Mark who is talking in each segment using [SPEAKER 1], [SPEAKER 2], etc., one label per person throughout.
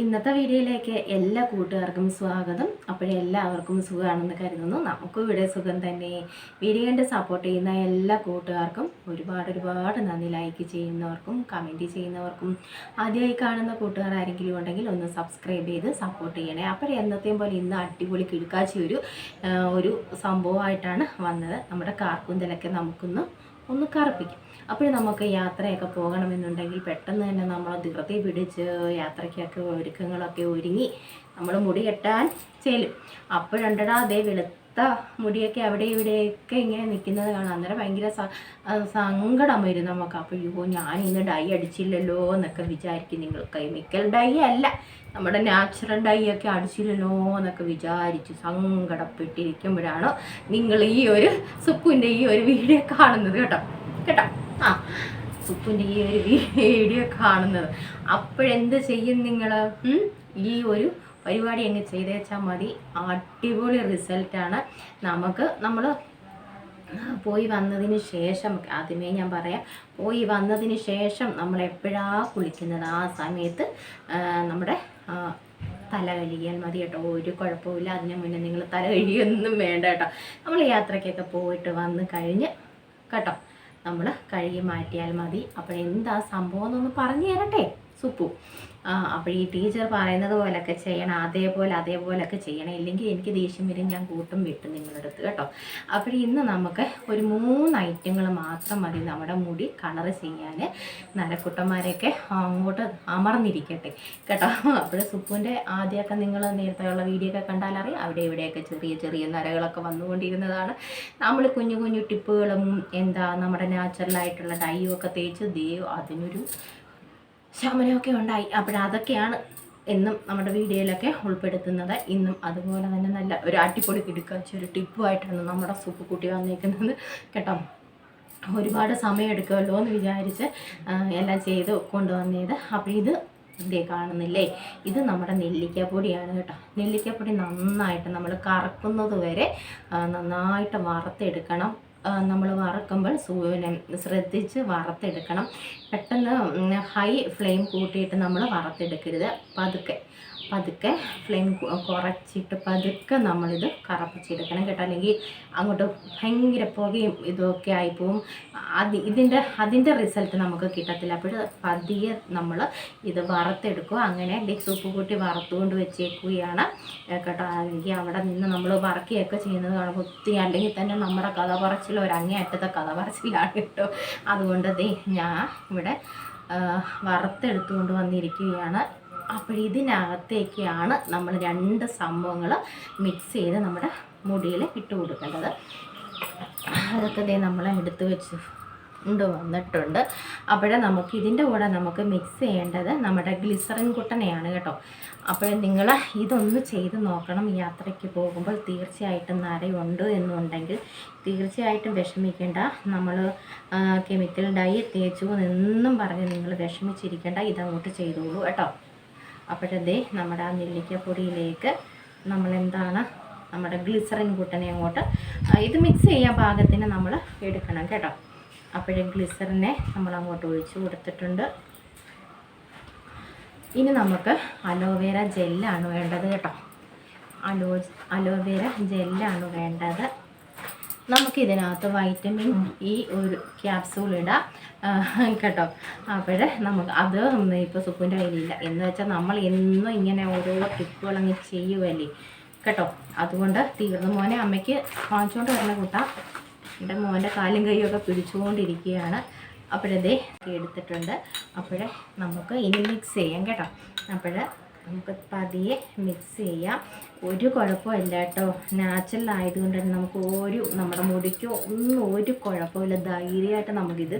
[SPEAKER 1] ഇന്നത്തെ വീഡിയോയിലേക്ക് എല്ലാ കൂട്ടുകാർക്കും സ്വാഗതം. അപ്പോഴേ എല്ലാവർക്കും സുഖമാണെന്ന് കരുതുന്നു. നമുക്കും ഇവിടെ സുഖം തന്നെ. വീഡിയോ കണ്ട് സപ്പോർട്ട് ചെയ്യുന്ന എല്ലാ കൂട്ടുകാർക്കും ഒരുപാട് ഒരുപാട് നന്ദി. ലൈക്ക് ചെയ്യുന്നവർക്കും കമന്റ് ചെയ്യുന്നവർക്കും. ആദ്യമായി കാണുന്ന കൂട്ടുകാർ ആരെങ്കിലും ഉണ്ടെങ്കിൽ ഒന്ന് സബ്സ്ക്രൈബ് ചെയ്ത് സപ്പോർട്ട് ചെയ്യണേ. അപ്പോഴേ എന്നത്തെയും പോലെ ഇന്ന് അടിപൊളി കിടക്കാച്ചി ഒരു ഒരു സംഭവമായിട്ടാണ് വന്നത്. നമ്മുടെ കാർക്കുന്തലൊക്കെ നമുക്കൊന്ന് ഒന്ന് കറുപ്പിക്കും. അപ്പോൾ നമുക്ക് യാത്രയൊക്കെ പോകണമെന്നുണ്ടെങ്കിൽ പെട്ടെന്ന് തന്നെ നമ്മൾ ധൃതി പിടിച്ച് യാത്രയ്ക്കൊക്കെ ഒരുക്കങ്ങളൊക്കെ ഒരുങ്ങി നമ്മൾ മുടി കെട്ടാൻ ചെല്ലും. അപ്പോഴുണ്ടടാ അതേ വെളുത്ത മുടിയൊക്കെ അവിടെ ഇവിടെയൊക്കെ ഇങ്ങനെ നിൽക്കുന്നത് കാണാം. അന്നേരം ഭയങ്കര സങ്കടം വരും നമുക്ക്. അപ്പോൾ അയ്യോ ഞാൻ ഇന്ന് ഡൈ അടിച്ചില്ലല്ലോ എന്നൊക്കെ വിചാരിക്കും നിങ്ങൾ. കെമിക്കൽ ഡൈ അല്ല നമ്മുടെ നാച്ചുറൽ ഡൈ ഒക്കെ അടിച്ചില്ലല്ലോ എന്നൊക്കെ വിചാരിച്ച് സങ്കടപ്പെട്ടിരിക്കുമ്പോഴാണ് നിങ്ങൾ ഈ ഒരു സുപ്പിന്റെ ഈ ഒരു വീഡിയോ കാണുന്നത് കേട്ടോ. കേട്ടോ? സുപ്പിന്റെ ഈ ഒരു വീഡിയോ കാണുന്നത്. അപ്പോഴെന്ത് ചെയ്യും നിങ്ങൾ ഈ ഒരു പരിപാടി അങ്ങ് ചെയ്തേച്ചാൽ മതി. അടിപൊളി റിസൾട്ടാണ്. നമുക്ക് നമ്മൾ പോയി വന്നതിന് ശേഷം ആദ്യമേ ഞാൻ പറയാം പോയി വന്നതിന് ശേഷം നമ്മൾ എപ്പോഴാ കുളിക്കുന്നത്? ആ സമയത്ത് നമ്മുടെ തല കഴുകിയാൽ മതി കേട്ടോ. ഒരു കുഴപ്പമില്ല അതിന് മുന്നേ നിങ്ങൾ തല കഴുകിയൊന്നും വേണ്ട കേട്ടോ. നമ്മൾ യാത്രയ്ക്കൊക്കെ പോയിട്ട് വന്ന് കഴിഞ്ഞ് കേട്ടോ. നമ്മൾ കഴുകി മാറ്റിയാൽ മതി. അപ്പോൾ എന്താ സംഭവം എന്നൊന്ന് പറഞ്ഞു തരട്ടെ സുപ്പു. അപ്പോൾ ഈ ടീച്ചർ പറയുന്നത് പോലൊക്കെ ചെയ്യണം അതേപോലെ അതേപോലൊക്കെ ചെയ്യണം. ഇല്ലെങ്കിൽ എനിക്ക് ദേഷ്യം വരും ഞാൻ കൂട്ടും വിട്ടും നിങ്ങളുടെ അടുത്ത് കേട്ടോ? അപ്പോൾ ഇന്ന് നമുക്ക് ഒരു മൂന്ന് ഐറ്റങ്ങൾ മാത്രം മതി നമ്മുടെ മുടി കളർ ചെയ്യാൻ നരക്കുട്ടന്മാരെയൊക്കെ അങ്ങോട്ട് അമർന്നിരിക്കട്ടെ കേട്ടോ? അപ്പോൾ സുപ്പുവിന്റെ ആദ്യമൊക്കെ നിങ്ങൾ നേരത്തെയുള്ള വീഡിയോ ഒക്കെ കണ്ടാലറിയാം അവിടെ ഇവിടെയൊക്കെ ചെറിയ ചെറിയ നരകളൊക്കെ വന്നുകൊണ്ടിരുന്നതാണ്. നമ്മൾ കുഞ്ഞു കുഞ്ഞു ടിപ്പുകളും എന്താ നമ്മുടെ നാച്ചുറലായിട്ടുള്ള ഡൈയും ഒക്കെ തേച്ച് ദേ അതിനൊരു ശമനമൊക്കെ ഉണ്ടായി. അപ്പോഴതൊക്കെയാണ് എന്നും നമ്മുടെ വീഡിയോയിലൊക്കെ ഉൾപ്പെടുത്തുന്നത്. ഇന്നും അതുപോലെ തന്നെ നല്ല ഒരു അടിപൊളി കിടുക്കാച്ച ഒരു ടിപ്പുമായിട്ടാണ് നമ്മുടെ സൂപ്പ് കൂട്ടി വന്നേക്കുന്നത് കേട്ടോ. ഒരുപാട് സമയം എടുക്കുമല്ലോ എന്ന് വിചാരിച്ച് എല്ലാം ചെയ്ത് കൊണ്ടുവന്നത്. അപ്പോൾ ഇത് ഇതേ കാണുന്നില്ലേ? ഇത് നമ്മുടെ നെല്ലിക്കപ്പൊടിയാണ് കേട്ടോ. നെല്ലിക്കപ്പൊടി നന്നായിട്ട് നമ്മൾ കറക്കുന്നത് വരെ നന്നായിട്ട് വറുത്തെടുക്കണം. നമ്മൾ വറക്കുമ്പോൾ സൂര്യനെ ശ്രദ്ധിച്ച് വറുത്തെടുക്കണം. പെട്ടെന്ന് ഹൈ ഫ്ലെയിം കൂട്ടിയിട്ട് നമ്മൾ വറുത്തെടുക്കരുത്. പതുക്കെ. പതുക്കെ ഫ്ലെയിം കുറച്ചിട്ട് പതുക്കെ നമ്മളിത് കറപ്പിച്ചെടുക്കണം കേട്ടോ. അല്ലെങ്കിൽ അങ്ങോട്ട് ഭയങ്കര പുകയും ഇതൊക്കെ ആയിപ്പോവും. അത് ഇതിന്റെ അതിന്റെ റിസൾട്ട് നമുക്ക് കിട്ടത്തില്ല. അപ്പോൾ പതിയെ നമ്മൾ ഇത് വറുത്തെടുക്കുക അങ്ങനെ ദേ സൂപ്പ് കൂട്ടി വറുത്തുകൊണ്ട് വെച്ചേക്കുകയാണ് കേട്ടോ. അല്ലെങ്കിൽ അവിടെ നിന്ന് നമ്മൾ വറക്കുകയൊക്കെ ചെയ്യുന്നത് കാണുമ്പോൾ ഒത്തിരി അല്ലെങ്കിൽ തന്നെ നമ്മുടെ കഥ പറച്ചിൽ ഒരു അങ്ങേയറ്റത്തെ കഥ പറച്ചിലാണ് കേട്ടോ. അതുകൊണ്ട് ഞാൻ ഇവിടെ വറുത്തെടുത്തുകൊണ്ട് വന്നിരിക്കുകയാണ്. അപ്പോൾ ഇതിനകത്തേക്കാണ് നമ്മൾ രണ്ട് സംഭവങ്ങൾ മിക്സ് ചെയ്ത് നമ്മുടെ മുടിയിൽ ഇട്ട് കൊടുക്കേണ്ടത്. അതൊക്കെ ദേ നമ്മൾ എടുത്ത് വെച്ച് ഉണ്ട് വന്നിട്ടുണ്ട്. അപ്പോഴേ നമുക്ക് ഇതിന്റെ കൂടെ നമുക്ക് മിക്സ് ചെയ്യേണ്ടത് നമ്മുടെ ഗ്ലിസറിൻ കുട്ടനെയാണ് കേട്ടോ. അപ്പോൾ നിങ്ങൾ ഇതൊന്ന് ചെയ്ത് നോക്കണം. യാത്രയ്ക്ക് പോകുമ്പോൾ തീർച്ചയായിട്ടും നരയുണ്ട് എന്നുണ്ടെങ്കിൽ തീർച്ചയായിട്ടും വിഷമിക്കേണ്ട. നമ്മൾ കെമിക്കൽ ഡൈ തേച്ചു എന്നും പറഞ്ഞ് നിങ്ങൾ വിഷമിച്ചിരിക്കേണ്ട. ഇതങ്ങോട്ട് ചെയ്തോളൂ കേട്ടോ. അപ്പോഴതേ നമ്മുടെ ആ നെല്ലിക്കപ്പൊടിയിലേക്ക് നമ്മൾ എന്താണ് നമ്മുടെ ഗ്ലിസറിൻ കൂട്ടനെ അങ്ങോട്ട് ഇത് മിക്സ് ചെയ്യാൻ പാകത്തിന് നമ്മൾ എടുക്കണം കേട്ടോ. അപ്പോഴേ ഗ്ലിസറിനെ നമ്മൾ അങ്ങോട്ട് ഒഴിച്ചു കൊടുത്തിട്ടുണ്ട്. ഇനി നമുക്ക് അലോവേര ജെല്ലാണ് വേണ്ടത് കേട്ടോ. അലോ അലോവേര ജെല്ലാണ് വേണ്ടത്. നമുക്കിതിനകത്ത് വൈറ്റമിൻ ഇ ഒരു ക്യാപ്സൂൾ ഇടാം. കേട്ടോ? അപ്പോഴേ നമുക്ക് അത് ഇപ്പോൾ സുപ്പിന്റെ കയ്യിലില്ല. എന്ന് വെച്ചാൽ നമ്മൾ എന്നും ഇങ്ങനെ ഓരോ ടിപ്പുകളങ്ങ് ചെയ്യുമല്ലേ കേട്ടോ? അതുകൊണ്ട് തീർന്നു. മോനെ അമ്മയ്ക്ക് വാങ്ങിച്ചുകൊണ്ട് വരണ കൂട്ടാം. എന്റെ മോന്റെ കാലും കൈയൊക്കെ പിടിച്ചുകൊണ്ടിരിക്കുകയാണ്. അപ്പോഴതേ എടുത്തിട്ടുണ്ട്. അപ്പോഴേ നമുക്ക് ഇനി മിക്സ് ചെയ്യാം കേട്ടോ? അപ്പോഴേ നമുക്ക് പതിയെ മിക്സ് ചെയ്യാം. ഒരു കുഴപ്പമില്ല കേട്ടോ. നാച്ചുറൽ ആയതുകൊണ്ട് തന്നെ നമുക്ക് ഒരു നമ്മുടെ മുടിക്കോ ഒന്നും ഒരു കുഴപ്പമില്ല ധൈര്യമായിട്ട് നമുക്കിത്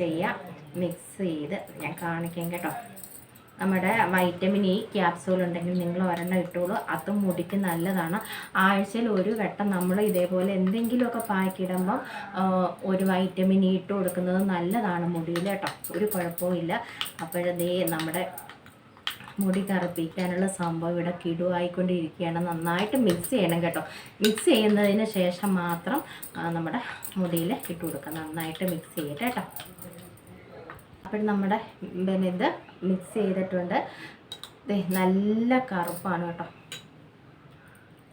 [SPEAKER 1] ചെയ്യാം. മിക്സ് ചെയ്ത് ഞാൻ കാണിക്കാം കേട്ടോ. നമ്മുടെ വൈറ്റമിൻ ഇ ക്യാപ്സൂൾ ഉണ്ടെങ്കിൽ നിങ്ങൾ ഒരെണ്ണം ഇട്ടോളൂ. അതും മുടിക്ക് നല്ലതാണ്. ആഴ്ചയിൽ ഒരു വട്ടം നമ്മൾ ഇതേപോലെ എന്തെങ്കിലുമൊക്കെ പാക്കിടുമ്പോൾ ഒരു വൈറ്റമിൻ ഇ ഇട്ട് കൊടുക്കുന്നത് നല്ലതാണ് മുടിയിൽ കേട്ടോ. ഒരു കുഴപ്പവും ഇല്ല. അപ്പോഴതേ നമ്മുടെ മുടി കറുപ്പിക്കാനുള്ള സംഭവം ഇവിടെ കിടുവായിക്കൊണ്ടിരിക്കുകയാണ്. നന്നായിട്ട് മിക്സ് ചെയ്യണം കേട്ടോ. മിക്സ് ചെയ്യുന്നതിന് ശേഷം മാത്രം നമ്മുടെ മുടിയിൽ ഇട്ട് കൊടുക്കാം. നന്നായിട്ട് മിക്സ് ചെയ്യട്ടെ കേട്ടോ. അപ്പോൾ നമ്മുടെ പിന്നെ ഇത് മിക്സ് ചെയ്തിട്ടുണ്ട്. നല്ല കറുപ്പാണ് കേട്ടോ.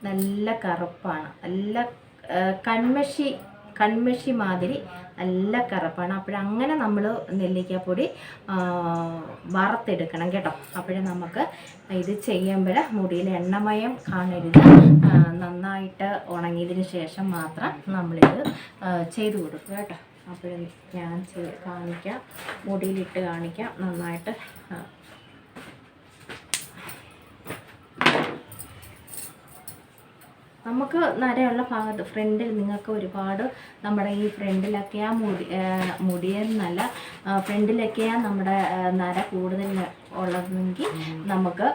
[SPEAKER 1] നല്ല കറുപ്പാണ്. നല്ല കൺമഷി കൺമഷി മാതിരി നല്ല കറുപ്പാണ്. അപ്പോഴങ്ങനെ നമ്മൾ നെല്ലിക്കാപ്പൊടി വറുത്തെടുക്കണം കേട്ടോ. അപ്പോഴേ നമുക്ക് ഇത് ചെയ്യുമ്പോൾ മുടിയിൽ എണ്ണമയം കാണരുത്. നന്നായിട്ട് ഉണങ്ങിയതിന് ശേഷം മാത്രം നമ്മളിത് ചെയ്തു കൊടുക്കുക കേട്ടോ. അപ്പോഴും ഞാൻ കാണിക്കാം. മുടിയിലിട്ട് കാണിക്കാം. നന്നായിട്ട് ആ, നമുക്ക് നരയുള്ള ഭാഗത്ത് ഫ്രണ്ടിൽ നിങ്ങൾക്ക് ഒരുപാട് നമ്മുടെ ഈ ഫ്രണ്ടിലൊക്കെ ആ മുടി മുടിയെന്നല്ല ഫ്രണ്ടിലൊക്കെയാ നമ്മുടെ നര കൂടുതൽ ഉള്ളതെങ്കിൽ നമുക്ക്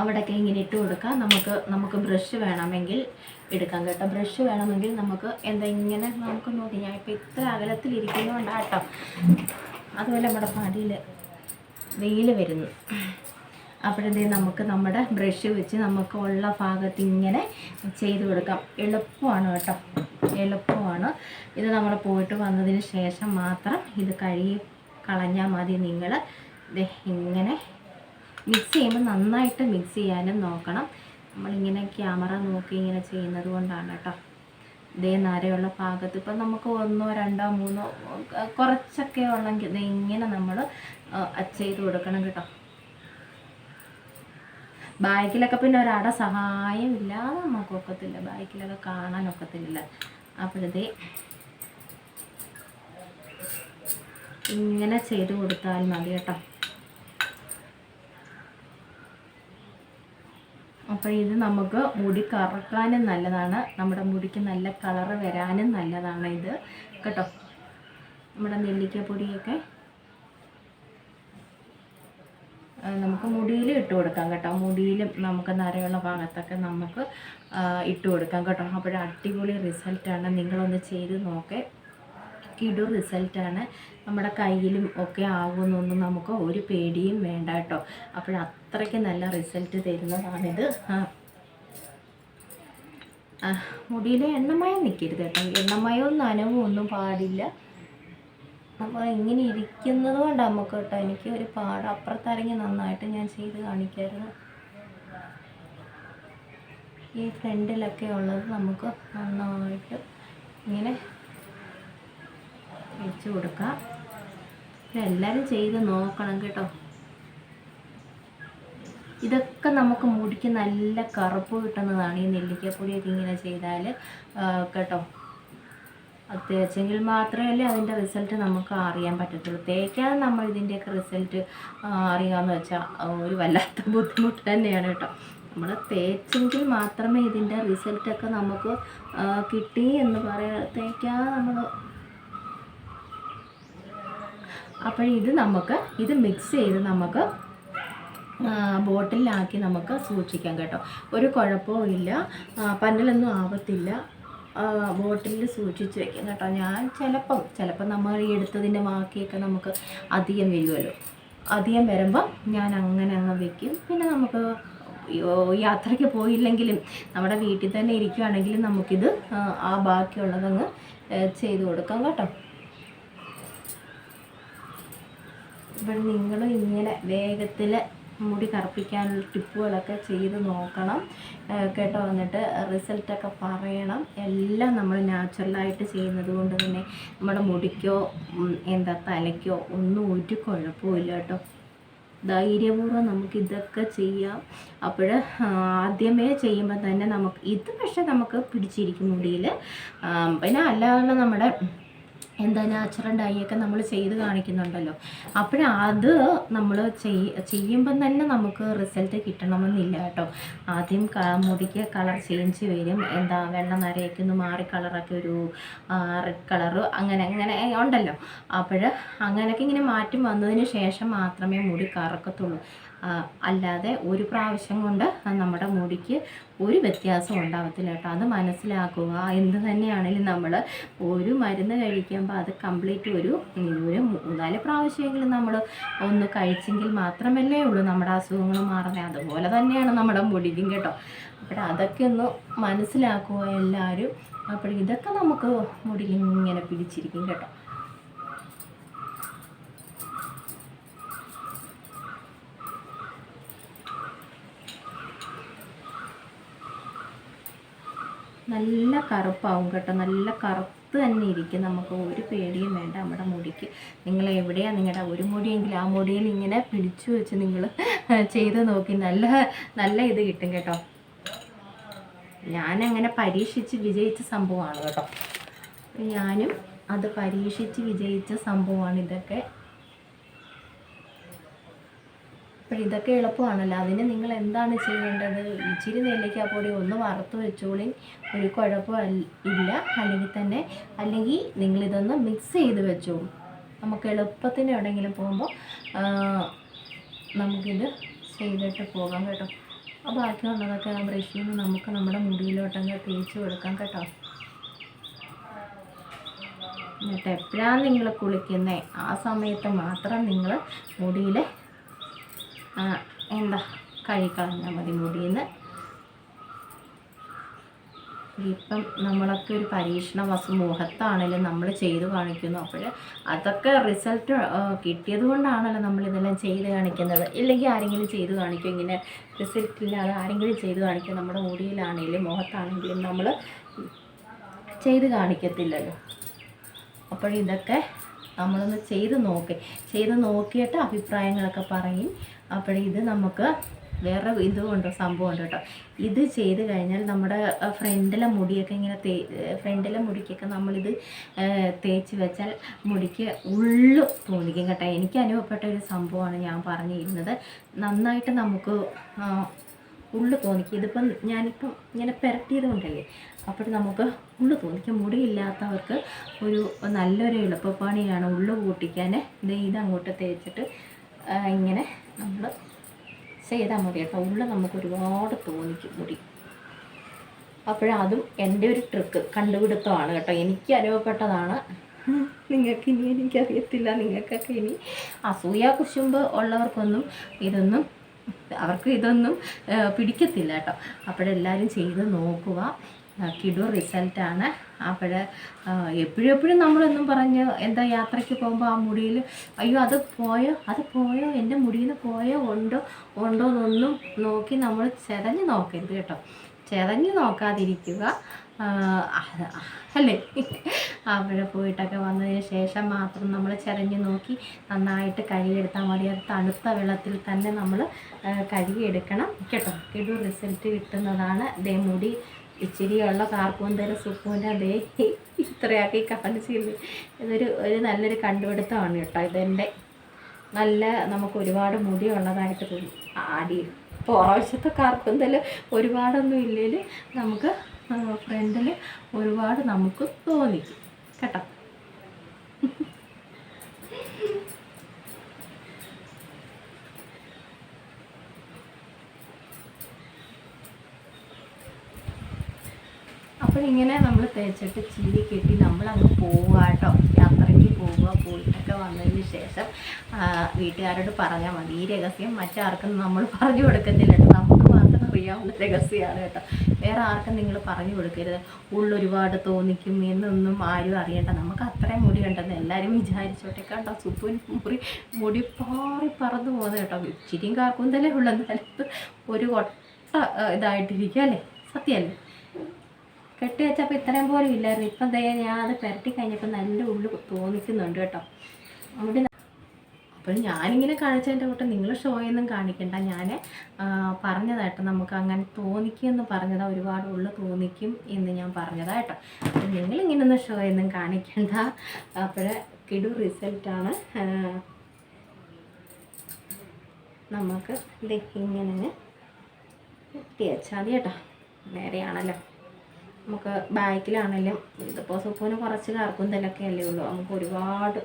[SPEAKER 1] അവിടെയൊക്കെ ഇങ്ങനെ ഇട്ട് കൊടുക്കാം. നമുക്ക് നമുക്ക് ബ്രഷ് വേണമെങ്കിൽ എടുക്കാം കേട്ടോ. ബ്രഷ് വേണമെങ്കിൽ നമുക്ക് എന്താ ഇങ്ങനെ നമുക്ക് നോക്കി. ഞാൻ ഇപ്പോൾ ഇത്ര അകലത്തിലിരിക്കുന്നതുകൊണ്ടാട്ടോ അതുപോലെ നമ്മുടെ പടിയിൽ വെയിൽ വരുന്നു. അപ്പോഴത്തേ നമുക്ക് നമ്മുടെ ബ്രഷ് വെച്ച് നമുക്ക് ഉള്ള ഭാഗത്ത് ഇങ്ങനെ ചെയ്ത് കൊടുക്കാം. എളുപ്പമാണ് കേട്ടോ. എളുപ്പമാണ്. ഇത് നമ്മൾ പോയിട്ട് വന്നതിന് ശേഷം മാത്രം ഇത് കഴുകി കളഞ്ഞാൽ മതി നിങ്ങൾ ഇങ്ങനെ മിക്സ് ചെയ്യുമ്പോൾ നന്നായിട്ട് മിക്സ് ചെയ്യാനും നോക്കണം. നമ്മളിങ്ങനെ ക്യാമറ നോക്കി ഇങ്ങനെ ചെയ്യുന്നത് കൊണ്ടാണ് കേട്ടോ. ഇതേ നരയുള്ള ഭാഗത്ത് ഇപ്പം നമുക്ക് ഒന്നോ രണ്ടോ മൂന്നോ കുറച്ചൊക്കെ ഉള്ളെങ്കിൽ ദേ ഇങ്ങനെ നമ്മൾ ചെയ്ത് കൊടുക്കണം കേട്ടോ. ബാക്കിലൊക്കെ പിന്നെ ഒരാടെ സഹായം ഇല്ലാതെ നമുക്ക് ഒക്കത്തില്ല ബാക്കിലൊക്കെ കാണാൻ ഒക്കത്തില്ല അപ്പോഴത്തേ ഇങ്ങനെ ചെയ്ത് കൊടുത്താൽ മതി കേട്ടോ. അപ്പോൾ ഇത് നമുക്ക് മുടി കറക്കാനും നല്ലതാണ്. നമ്മുടെ മുടിക്ക് നല്ല കളറ് വരാനും നല്ലതാണ് ഇത്. കേട്ടോ. നമ്മുടെ നെല്ലിക്കപ്പൊടിയൊക്കെ. ആ, നമുക്ക് മുടിയിൽ ഇട്ട് കൊടുക്കാം കേട്ടോ. മുടിയിലും നമുക്ക് നരയുള്ള ഭാഗത്തൊക്കെ നമുക്ക് ഇട്ട് കൊടുക്കാം കേട്ടോ. അപ്പോൾ അടിപൊളി റിസൾട്ടാണ് നിങ്ങളൊന്ന് ചെയ്ത് നോക്കേ. കിടു റിസൾട്ടാണ് നമ്മുടെ കയ്യിലും ഒക്കെ ആകുമെന്നൊന്നും നമുക്ക് ഒരു പേടിയും വേണ്ട കേട്ടോ. അപ്പോൾ അത്രയ്ക്ക് നല്ല റിസൾട്ട് തരുന്നതാണിത്. മുടിയിൽ എണ്ണമയം നിൽക്കരുത് കേട്ടോ. എണ്ണമയവും നനവും ഒന്നും പാടില്ല. അപ്പോൾ ഇങ്ങനെ ഇരിക്കുന്നത് കൊണ്ട് നമുക്ക് കേട്ടോ. എനിക്ക് ഒരു പാട് അപ്പുറത്തിറങ്ങി നന്നായിട്ട് ഞാൻ ചെയ്ത് കാണിക്കായിരുന്നു. ഈ ഫ്രണ്ടിലൊക്കെ ഉള്ളത് നമുക്ക് നന്നായിട്ട് ഇങ്ങനെ വെച്ച് കൊടുക്കാം. എല്ലാവരും ചെയ്ത് നോക്കണം കേട്ടോ. ഇതൊക്കെ നമുക്ക് മുടിക്ക് നല്ല കറുപ്പ് കിട്ടുന്നതാണ്. ഈ നെല്ലിക്കപ്പൊടിയൊക്കെ ഇങ്ങനെ ചെയ്താൽ കേട്ടോ. അത് തേച്ചെങ്കിൽ മാത്രമല്ലേ അതിന്റെ റിസൾട്ട് നമുക്ക് അറിയാൻ പറ്റത്തുള്ളൂ. തേക്കാതെ നമ്മൾ ഇതിന്റെയൊക്കെ റിസൾട്ട് അറിയാമെന്ന് വെച്ചാൽ ഒരു വല്ലാത്ത ബുദ്ധിമുട്ട് തന്നെയാണ് കേട്ടോ. നമ്മൾ തേച്ചെങ്കിൽ മാത്രമേ ഇതിന്റെ റിസൾട്ടൊക്കെ നമുക്ക് കിട്ടി എന്ന് പറയാ തേക്കാതെ നമ്മൾ അപ്പോൾ ഇത് നമുക്ക് ഇത് മിക്സ് ചെയ്ത് നമുക്ക് ബോട്ടിലാക്കി നമുക്ക് സൂക്ഷിക്കാം കേട്ടോ. ഒരു കുഴപ്പവും ഇല്ല. പന്നലൊന്നും ആവത്തില്ല. ബോട്ടിലിൽ സൂക്ഷിച്ച് വെക്കും കേട്ടോ. ഞാൻ ചിലപ്പം ചിലപ്പം നമ്മൾ ഈ എടുത്തതിന്റെ ബാക്കിയൊക്കെ നമുക്ക് അധികം വരുമല്ലോ അധികം വരുമ്പോൾ ഞാൻ അങ്ങനെ അങ്ങ് വെക്കും. പിന്നെ നമുക്ക് യാത്രയ്ക്ക് പോയില്ലെങ്കിലും നമ്മുടെ വീട്ടിൽ തന്നെ ഇരിക്കുകയാണെങ്കിലും നമുക്കിത് ആ, ബാക്കിയുള്ളതങ്ങ് ചെയ്ത് കൊടുക്കാം കേട്ടോ. ഇവിടെ നിങ്ങൾ ഇങ്ങനെ വേഗത്തിൽ മുടി കറുപ്പിക്കാനുള്ള ടിപ്പുകളൊക്കെ ചെയ്ത് നോക്കണം. കേട്ടോ എന്നിട്ട് റിസൾട്ടൊക്കെ പറയണം. എല്ലാം നമ്മൾ നാച്ചുറലായിട്ട് ചെയ്യുന്നത് കൊണ്ട് തന്നെ നമ്മുടെ മുടിക്കോ എന്താ തലയ്ക്കോ ഒന്നും ഒരു കുഴപ്പമില്ല കേട്ടോ. ധൈര്യപൂർവം നമുക്ക് ഇതൊക്കെ ചെയ്യാം. അപ്പോൾ ആദ്യമേ ചെയ്യുമ്പോൾ തന്നെ നമുക്ക് ഇത് പക്ഷേ നമുക്ക് പിടിച്ചിരിക്കും മുടിയിൽ. പിന്നെ അല്ലാതെ നമ്മുടെ എന്താ നാച്ചുറൽ ഡൈ ഒക്കെ നമ്മൾ ചെയ്ത് കാണിക്കുന്നുണ്ടല്ലോ. അപ്പോൾ അത് നമ്മൾ ചെയ് ചെയ്യുമ്പം തന്നെ നമുക്ക് റിസൾട്ട് കിട്ടണമെന്നില്ല കേട്ടോ. ആദ്യം മുടിക്ക് കളർ ചേഞ്ച് വരും. എന്താ വെള്ളം നരയ്ക്കുന്നു മാറി കളറൊക്കെ ഒരു റെഡ് കളറ് അങ്ങനെ അങ്ങനെ ഉണ്ടല്ലോ. അപ്പോൾ അങ്ങനെയൊക്കെ ഇങ്ങനെ മാറ്റം വന്നതിന് ശേഷം മാത്രമേ മുടി കറക്കത്തുള്ളൂ. അല്ലാതെ ഒരു പ്രാവശ്യം കൊണ്ട് നമ്മുടെ മുടിക്ക് ഒരു വ്യത്യാസം ഉണ്ടാവത്തില്ല കേട്ടോ. അത് മനസ്സിലാക്കുക. എന്ത് തന്നെയാണെങ്കിലും നമ്മൾ ഒരു മരുന്ന് കഴിക്കുമ്പോൾ അത് കംപ്ലീറ്റ് ഒരു ഒരു മൂന്നാൽ പ്രാവശ്യമെങ്കിലും നമ്മൾ ഒന്ന് കഴിച്ചെങ്കിൽ മാത്രമല്ലേ ഉള്ളൂ നമ്മുടെ അസുഖങ്ങൾ മാറുന്നത് അതുപോലെ തന്നെയാണ് നമ്മുടെ മുടിക്കും കേട്ടോ. അപ്പോൾ അതൊക്കെ ഒന്ന് മനസ്സിലാക്കുക എല്ലാവരും അപ്പോൾ ഇതൊക്കെ നമുക്ക് മുടിയിൽ ഇങ്ങനെ പിടിച്ചിരിക്കും കേട്ടോ. നല്ല കറുപ്പാവും കേട്ടോ. നല്ല കറുത്ത് തന്നെ ഇരിക്കും. നമുക്ക് ഒരു പേടിയും വേണ്ട നമ്മുടെ മുടിക്ക്. നിങ്ങൾ എവിടെയാണ് നിങ്ങളുടെ ഒരു മുടിയെങ്കിലും ആ മുടിയിൽ ഇങ്ങനെ പിടിച്ചു വെച്ച് നിങ്ങൾ ചെയ്ത് നോക്കി. നല്ല നല്ല ഇത് കിട്ടും കേട്ടോ. ഞാനങ്ങനെ പരീക്ഷിച്ച് വിജയിച്ച സംഭവമാണ് കേട്ടോ. ഞാനും അത് പരീക്ഷിച്ച് വിജയിച്ച സംഭവമാണ് ഇതൊക്കെ. അപ്പോൾ ഇതൊക്കെ എളുപ്പമാണല്ലോ. അതിന് നിങ്ങൾ എന്താണ് ചെയ്യേണ്ടത്? ഇച്ചിരി നെല്ലിക്കാപ്പൊടി ഒന്ന് വറുത്ത് വെച്ചോളി. ഒരു കുഴപ്പം ഇല്ല. അല്ലെങ്കിൽ തന്നെ അല്ലെങ്കിൽ നിങ്ങളിതൊന്ന് മിക്സ് ചെയ്ത് വെച്ചോളൂ നമുക്ക് എളുപ്പത്തിന് എവിടെയെങ്കിലും പോകുമ്പോൾ നമുക്കിത് ചെയ്തിട്ട് പോകാം കേട്ടോ. അപ്പോൾ ബാക്കിയുള്ളതൊക്കെ ആ ബ്രഷിൽ നിന്ന് നമുക്ക് നമ്മുടെ മുടിയിലോട്ടങ്ങ് തേച്ച് കൊടുക്കാം കേട്ടോ. എന്നിട്ട് എപ്പോഴാണ് നിങ്ങൾ കുളിക്കുന്നത് ആ സമയത്ത് മാത്രം നിങ്ങൾ മുടിയിൽ എന്താ കഴുകിക്കളഞ്ഞാൽ മതി മുടിയിൽ നിന്ന് ഇപ്പം നമ്മളൊക്കെ ഒരു പരീക്ഷണ വസ്തു നമ്മൾ ചെയ്തു കാണിക്കുന്നു. അപ്പോൾ അതൊക്കെ റിസൾട്ട് കിട്ടിയത് കൊണ്ടാണല്ലോ നമ്മൾ ഇതെല്ലാം ചെയ്ത് കാണിക്കുന്നത്. ഇല്ലെങ്കിൽ ആരെങ്കിലും ചെയ്ത് കാണിക്കും. ഇങ്ങനെ റിസൾട്ട് ഇല്ലാതെ ആരെങ്കിലും ചെയ്ത് കാണിക്കും. നമ്മുടെ മുടിയിലാണെങ്കിലും മുഖത്താണെങ്കിലും നമ്മൾ ചെയ്ത് കാണിക്കത്തില്ലല്ലോ. അപ്പോൾ ഇതൊക്കെ നമ്മളൊന്ന് ചെയ്ത് നോക്കി. ചെയ്ത് നോക്കിയിട്ട് അഭിപ്രായങ്ങളൊക്കെ പറയും. അപ്പോൾ ഇത് നമുക്ക് വേറെ സംഭവം സംഭവമുണ്ട് കേട്ടോ. ഇത് ചെയ്ത് കഴിഞ്ഞാൽ നമ്മുടെ ഫ്രണ്ടിലെ മുടിയൊക്കെ ഇങ്ങനെ തേ ഫ്രണ്ടിലെ മുടിക്കൊക്കെ നമ്മളിത് തേച്ച് വെച്ചാൽ മുടിക്ക് ഉള്ളു തോന്നിക്കും കേട്ടോ. എനിക്ക് അനുഭവപ്പെട്ട ഒരു സംഭവമാണ് ഞാൻ പറഞ്ഞിരുന്നത്. നന്നായിട്ട് നമുക്ക് ഉള്ളു തോന്നിക്കും. ഇതിപ്പം ഞാനിപ്പം ഇങ്ങനെ പെരട്ടിയത് കൊണ്ടല്ലേ അപ്പോൾ നമുക്ക് ഉള്ളു തോന്നിക്കും. മുടിയില്ലാത്തവർക്ക് ഒരു നല്ലൊരു എളുപ്പപ്പണിയാണ് ഉള്ളു കൂട്ടിക്കാൻ ഇത് ഇതങ്ങോട്ട് തേച്ചിട്ട് ഇങ്ങനെ നമ്മൾ ചെയ്താൽ മതി കേട്ടോ. ഉള്ള നമുക്ക് ഒരുപാട് തോന്നിക്കും മുടി. അപ്പോഴതും എന്റെ ഒരു ട്രിക്ക് കണ്ടുപിടുത്തമാണ് കേട്ടോ. എനിക്ക് അനുഭവപ്പെട്ടതാണ്. നിങ്ങൾക്ക് ഇനി എനിക്കറിയത്തില്ല. നിങ്ങൾക്കൊക്കെ ഇനി അസൂയ കുശുമ്പ് ഉള്ളവർക്കൊന്നും ഇതൊന്നും അവർക്ക് ഇതൊന്നും പിടിക്കത്തില്ല കേട്ടോ. അപ്പോഴെല്ലാവരും ചെയ്ത് നോക്കുക. കിടു റിസൾട്ടാണ്. അപ്പോൾ എപ്പോഴും എപ്പോഴും നമ്മളൊന്നും പറഞ്ഞ് എന്താ യാത്രയ്ക്ക് പോകുമ്പോൾ ആ മുടിയിൽ അയ്യോ അത് പോയോ? അത് പോയോ? എന്റെ മുടിയിൽ നിന്ന് പോയോ? ഉണ്ടോ? ഉണ്ടോ? എന്നൊന്നും നോക്കി നമ്മൾ ചെതഞ്ഞ് നോക്കരുത് കേട്ടോ. ചെതഞ്ഞ് നോക്കാതിരിക്കുക. അല്ലേ? അവിടെ പോയിട്ടൊക്കെ വന്നതിന് ശേഷം മാത്രം നമ്മൾ ചെരഞ്ഞു നോക്കി നന്നായിട്ട് കഴുകിയെടുത്താൽ മതി. അത് തണുത്ത വെള്ളത്തിൽ തന്നെ നമ്മൾ കഴുകിയെടുക്കണം. കേട്ടോ. കിടു റിസൾട്ട് കിട്ടുന്നതാണ്. ദേ മുടി ഇച്ചിരിയുള്ള തരും സുപ്പൂന്റെ അതേ ഇത്രയാക്കി കാണിച്ചില്ലേ ഇതൊരു ഒരു നല്ലൊരു കണ്ടുപിടുത്തമാണ് കേട്ടോ ഇതെന്റെ. നല്ല നമുക്ക് ഒരുപാട് മുടിയുള്ളതായിട്ട് തോന്നി. ആടി പുറവശത്തെ തൽ ഒരുപാടൊന്നും ഇല്ലെങ്കിൽ നമുക്ക് ഫ്രണ്ടിൽ ഒരുപാട് നമുക്ക് തോന്നിക്കും. കേട്ടോ? അപ്പോൾ ഇങ്ങനെ നമ്മൾ തേച്ചിട്ട് ചില്ലി കെട്ടി നമ്മൾ അങ്ങ് പോവുക കേട്ടോ യാത്രയ്ക്ക് പോവുക പോയിട്ടൊക്കെ വന്നതിന് ശേഷം വീട്ടുകാരോട് പറഞ്ഞാൽ മതി. ഈ രഹസ്യം മറ്റാർക്കും നമ്മൾ പറഞ്ഞു കൊടുക്കുന്നില്ല കേട്ടോ. നമുക്ക് മാത്രം അറിയാവുന്ന രഹസ്യമാണ് കേട്ടോ. വേറെ ആർക്കും നിങ്ങൾ പറഞ്ഞു കൊടുക്കരുത്. ഉള്ളൊരുപാട് തോന്നിക്കും എന്നൊന്നും ആരും അറിയണ്ട. നമുക്ക് അത്രയും മുടി കണ്ടെന്ന് എല്ലാവരും വിചാരിച്ചോട്ടെ. കണ്ടോ സുപ്പുൻ മുറി മുടി പാറി പറന്നു പോകുന്നത് കേട്ടോ. ഇച്ചിരിയും കാർക്കും തന്നെ ഉള്ളത് ഒരു കൊട്ട ഇതായിട്ടിരിക്കുക അല്ലേ? സത്യമല്ലേ കെട്ടി വെച്ചപ്പോൾ ഇത്രയും പോലും ഇല്ലായിരുന്നു. ഇപ്പം ദയ ഞാൻ അത് പെരട്ടി കഴിഞ്ഞപ്പോൾ നല്ല ഉള്ളു തോന്നിക്കുന്നുണ്ട് കേട്ടോ. അവിടെ അപ്പോൾ ഞാനിങ്ങനെ കാണിച്ചതിന്റെ കൂട്ടം നിങ്ങൾ ഷോയൊന്നും കാണിക്കണ്ട. ഞാൻ പറഞ്ഞതായിട്ട് നമുക്ക് അങ്ങനെ തോന്നിക്കുമെന്ന് പറഞ്ഞതാ. ഒരുപാട് ഉള്ളു തോന്നിക്കും എന്ന് ഞാൻ പറഞ്ഞതായിട്ടോ അപ്പോൾ നിങ്ങളിങ്ങനൊന്നും ഷോയൊന്നും കാണിക്കണ്ട. അപ്പോൾ കിടു റിസൾട്ടാണ് നമുക്ക് ഇത് ഇങ്ങനെ കുത്തി വെച്ചാൽ മതി കേട്ടോ. നേരെയാണല്ലോ നമുക്ക് ബാക്കിലാണെങ്കിലും ഇതിപ്പോൾ സുപ്പൂന് കുറച്ച് കറുക്കുന്തലൊക്കെ അല്ലേ ഉള്ളൂ. നമുക്ക് ഒരുപാട്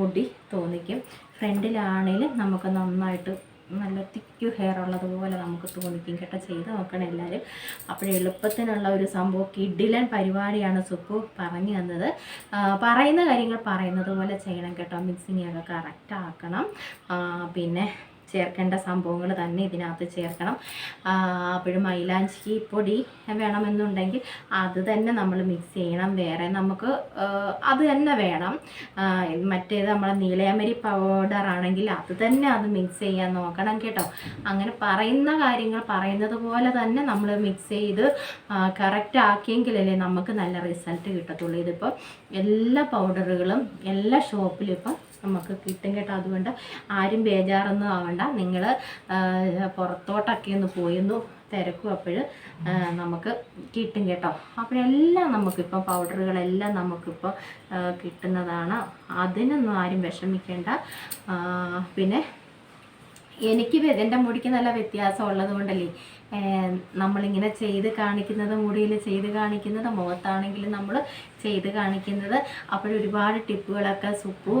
[SPEAKER 1] മുടി തോന്നിക്കും. ഫ്രണ്ടിലാണെങ്കിലും നമുക്ക് നന്നായിട്ട് നല്ല തിക്ക് ഹെയർ ഉള്ളതുപോലെ നമുക്ക് തോന്നിക്കും കേട്ടോ. ചെയ്ത് നോക്കണം എല്ലാവരും. അപ്പോൾ എളുപ്പത്തിനുള്ള ഒരു സംഭവം കിഡിലൻ പരിപാടിയാണ് സുപ്പു പറഞ്ഞു തന്നത്. പറയുന്ന കാര്യങ്ങൾ പറയുന്നത് പോലെ ചെയ്യണം കേട്ടോ. മിക്സിങ് ഒക്കെ കറക്റ്റ് ആക്കണം. പിന്നെ ചേർക്കേണ്ട സംഭവങ്ങൾ തന്നെ ഇതിനകത്ത് ചേർക്കണം. അപ്പോഴും മൈലാഞ്ചി പൊടി വേണമെന്നുണ്ടെങ്കിൽ അത് തന്നെ നമ്മൾ മിക്സ് ചെയ്യണം. വേറെ നമുക്ക് അത് തന്നെ വേണം. മറ്റേത് നമ്മളെ നീലയമരി പൗഡർ ആണെങ്കിൽ അത് തന്നെ അത് മിക്സ് ചെയ്യാൻ നോക്കണം കേട്ടോ. അങ്ങനെ പറയുന്ന കാര്യങ്ങൾ പറയുന്നത് പോലെ തന്നെ നമ്മൾ മിക്സ് ചെയ്ത് കറക്റ്റ് ആക്കിയെങ്കിലല്ലേ നമുക്ക് നല്ല റിസൾട്ട് കിട്ടത്തുള്ളൂ. ഇതിപ്പോൾ എല്ലാ പൗഡറുകളും എല്ലാ ഷോപ്പിലും ഇപ്പം നമുക്ക് കിട്ടും കേട്ടോ. അതുകൊണ്ട് ആരും ബേജാറൊന്നും ആവണ്ട. നിങ്ങൾ പുറത്തോട്ടൊക്കെ ഒന്ന് പോയി ഒന്ന് തിരക്കും അപ്പോൾ നമുക്ക് കിട്ടും കേട്ടോ. അപ്പോഴെല്ലാം നമുക്കിപ്പോൾ പൗഡറുകളെല്ലാം നമുക്കിപ്പോൾ കിട്ടുന്നതാണ്. അതിനൊന്നും ആരും വിഷമിക്കേണ്ട. പിന്നെ എനിക്ക് എന്റെ മുടിക്ക് നല്ല വ്യത്യാസം ഉള്ളത് കൊണ്ടല്ലേ നമ്മളിങ്ങനെ ചെയ്ത് കാണിക്കുന്നത് മുടിയിൽ ചെയ്ത് കാണിക്കുന്നത് മുഖത്താണെങ്കിലും നമ്മൾ ചെയ്ത് കാണിക്കുന്നത്. അപ്പോഴൊരുപാട് ടിപ്പുകളൊക്കെ സുപ്പു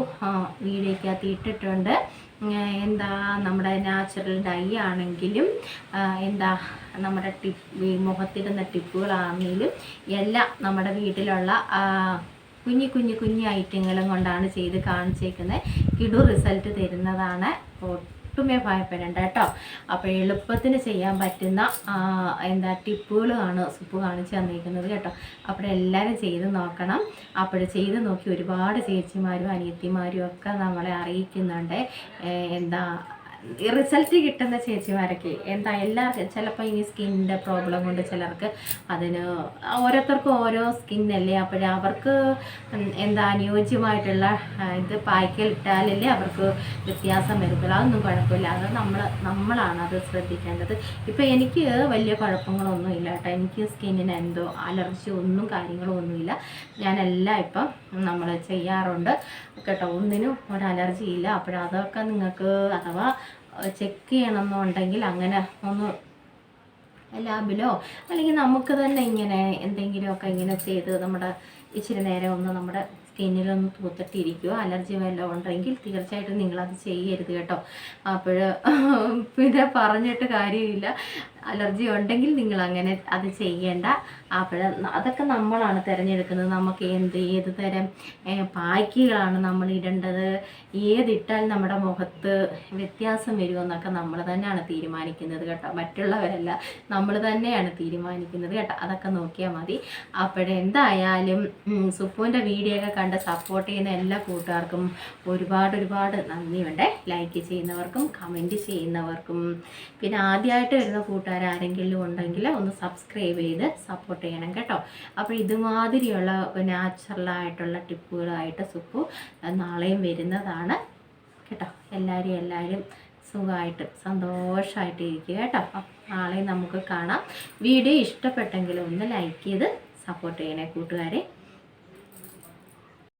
[SPEAKER 1] വീഡിയോയ്ക്കകത്ത് ഇട്ടിട്ടുണ്ട്. എന്താ നമ്മുടെ നാച്ചുറൽ ഡൈ ആണെങ്കിലും എന്താ നമ്മുടെ ടിപ്പ് മുഖത്തിടുന്ന ടിപ്പുകളാണെങ്കിലും എല്ലാം നമ്മുടെ വീട്ടിലുള്ള കുഞ്ഞു കുഞ്ഞു കുഞ്ഞു ഐറ്റങ്ങളും കൊണ്ടാണ് ചെയ്ത് കാണിച്ചേക്കുന്നത്. കിടു റിസൾട്ട് തരുന്നതാണ്. ഒട്ടുമേ ഭയപ്പെടേണ്ട കേട്ടോ. അപ്പോൾ എളുപ്പത്തിന് ചെയ്യാൻ പറ്റുന്ന എന്താ ടിപ്പുകളാണ് സുപ്പ് കാണിച്ച് തന്നിരിക്കുന്നത് കേട്ടോ. അപ്പോൾ എല്ലാവരും ചെയ്ത് നോക്കണം. അപ്പോൾ ചെയ്ത് നോക്കി ഒരുപാട് ചേച്ചിമാരും അനിയത്തിമാരും ഒക്കെ നമ്മളെ അറിയിക്കുന്നുണ്ട്. എന്താ റിസൾട്ട് കിട്ടുന്ന ചേച്ചിമാരൊക്കെ എന്താ എല്ലാ ചിലപ്പോൾ ഈ സ്കിന്നിന്റെ പ്രോബ്ലം കൊണ്ട് ചിലർക്ക് അതിന് ഓരോരുത്തർക്കും ഓരോ സ്കിന്നല്ലേ അപ്പോൾ അവർക്ക് എന്താ അനുയോജ്യമായിട്ടുള്ള ഇത് പായ്ക്കൽ ഇട്ടാലല്ലേ അവർക്ക് വ്യത്യാസം വരുത്തില്ല അതൊന്നും കുഴപ്പമില്ല. അത് നമ്മൾ നമ്മളാണ് അത് ശ്രദ്ധിക്കേണ്ടത്. ഇപ്പം എനിക്ക് വലിയ കുഴപ്പങ്ങളൊന്നും ഇല്ല കേട്ടോ എനിക്ക് സ്കിന്നിന് എന്തോ അലർജി ഒന്നും കാര്യങ്ങളും ഞാനെല്ലാം ഇപ്പം നമ്മൾ ചെയ്യാറുണ്ട്. കേട്ടോ ഒന്നിനും ഒരു അലർജി ഇല്ല. അപ്പോൾ അതൊക്കെ നിങ്ങൾക്ക് അഥവാ ചെക്ക് ചെയ്യണമെന്നുണ്ടെങ്കിൽ അങ്ങനെ ഒന്ന് ലാബിലോ അല്ലെങ്കിൽ നമുക്ക് തന്നെ ഇങ്ങനെ എന്തെങ്കിലുമൊക്കെ ഇങ്ങനെ ചെയ്ത് നമ്മുടെ ഇച്ചിരി നേരം ഒന്ന് നമ്മുടെ സ്കിന്നിലൊന്ന് തൂത്തിട്ടിരിക്കുക. അലർജി വല്ലതും ഉണ്ടെങ്കിൽ തീർച്ചയായിട്ടും നിങ്ങളത് ചെയ്യരുത് കേട്ടോ. അപ്പോൾ പിന്നെ പറഞ്ഞിട്ട് കാര്യമില്ല. അലർജി ഉണ്ടെങ്കിൽ നിങ്ങൾ അങ്ങനെ അത് ചെയ്യേണ്ട. അപ്പോൾ അതൊക്കെ നമ്മളാണ് തിരഞ്ഞെടുക്കുന്നത്. നമുക്ക് എന്ത് ഏത് തരം പായ്ക്കുകളാണ് നമ്മൾ ഇടേണ്ടത്? ഏതിട്ടാൽ നമ്മുടെ മുഖത്ത് വ്യത്യാസം വരുമെന്നൊക്കെ നമ്മൾ തന്നെയാണ് തീരുമാനിക്കുന്നത് കേട്ടോ. മറ്റുള്ളവരല്ല നമ്മൾ തന്നെയാണ് തീരുമാനിക്കുന്നത് കേട്ടോ. അതൊക്കെ നോക്കിയാൽ മതി. അപ്പോഴെന്തായാലും സുപ്പുവിന്റെ വീഡിയോ ഒക്കെ കണ്ട് സപ്പോർട്ട് ചെയ്യുന്ന എല്ലാ കൂട്ടുകാർക്കും ഒരുപാട് ഒരുപാട് നന്ദിയുണ്ട്. ലൈക്ക് ചെയ്യുന്നവർക്കും കമന്റ് ചെയ്യുന്നവർക്കും. പിന്നെ ആദ്യമായിട്ട് വരുന്ന കൂട്ടുകാർ ആരെങ്കിലും ഉണ്ടെങ്കിൽ ഒന്ന് സബ്സ്ക്രൈബ് ചെയ്ത് സപ്പോർട്ട് ചെയ്യണം കേട്ടോ. അപ്പോൾ ഇതുമാതിരിയുള്ള നാച്ചുറലായിട്ടുള്ള ടിപ്പുകളായിട്ട് സുപ്പു നാളെയും വരുന്നതാണ് കേട്ടോ. എല്ലാവരും എല്ലാവരും സുഖമായിട്ട് സന്തോഷമായിട്ട് ഇരിക്കുക കേട്ടോ. നാളെ നമുക്ക് കാണാം. വീഡിയോ ഇഷ്ടപ്പെട്ടെങ്കിൽ ഒന്ന് ലൈക്ക് ചെയ്ത് സപ്പോർട്ട് ചെയ്യണേ കൂട്ടുകാരെ.